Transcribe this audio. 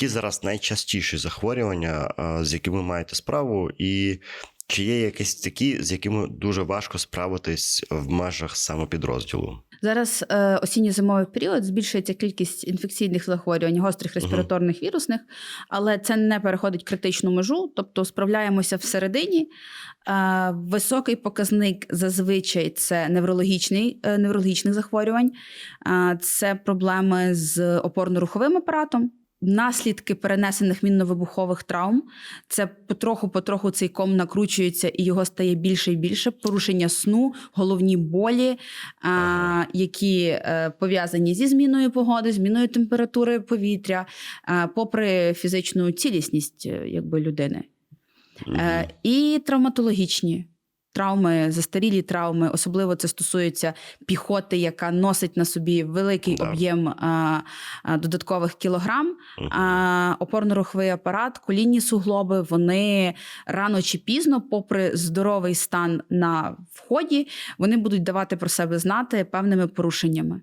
які зараз найчастіші захворювання, з якими маєте справу, і чи є якісь такі, з якими дуже важко справитись в межах самопідрозділу? Зараз е, осінньо-зимовий період збільшується кількість інфекційних захворювань, гострих респіраторних вірусних, але це не переходить критичну межу, тобто справляємося всередині. Е, високий показник зазвичай це неврологічний, е, неврологічних захворювань, це проблеми з опорно-руховим апаратом. Наслідки перенесених мінно-вибухових травм це потроху-потроху цей ком накручується і його стає більше і більше. Порушення сну, головні болі, а, Ага. які е, пов'язані зі зміною погоди, зміною температури повітря, попри фізичну цілісність е, якби, людини. Е, і травматологічні травми, застарілі травми, особливо це стосується піхоти, яка носить на собі великий Да. об'єм а, а, додаткових кілограм. А, опорно-руховий апарат, колінні суглоби, вони рано чи пізно, попри здоровий стан на вході, вони будуть давати про себе знати певними порушеннями.